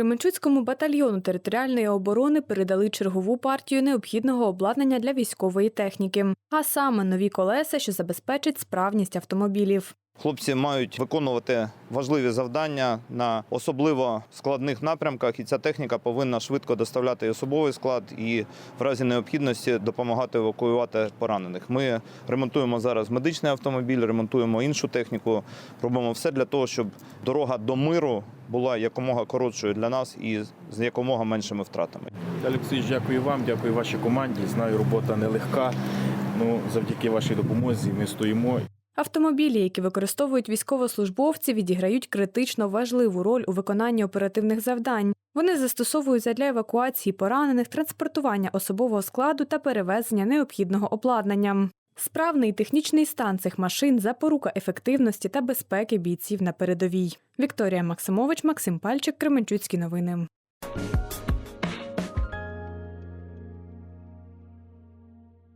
Кременчуцькому батальйону територіальної оборони передали чергову партію необхідного обладнання для військової техніки, а саме нові колеса, що забезпечать справність автомобілів. Хлопці мають виконувати важливі завдання на особливо складних напрямках, і ця техніка повинна швидко доставляти особовий склад і в разі необхідності допомагати евакуювати поранених. Ми ремонтуємо зараз медичний автомобіль, ремонтуємо іншу техніку. Робимо все для того, щоб дорога до миру була якомога коротшою для нас і з якомога меншими втратами. Олексій, дякую вам, дякую вашій команді. Знаю, робота нелегка. Ну, завдяки вашій допомозі ми стоїмо. Автомобілі, які використовують військовослужбовці, відіграють критично важливу роль у виконанні оперативних завдань. Вони застосовуються для евакуації поранених, транспортування особового складу та перевезення необхідного обладнання. Справний технічний стан цих машин запорука ефективності та безпеки бійців на передовій. Вікторія Максимович, Максим Пальчик, Кременчуцькі новини.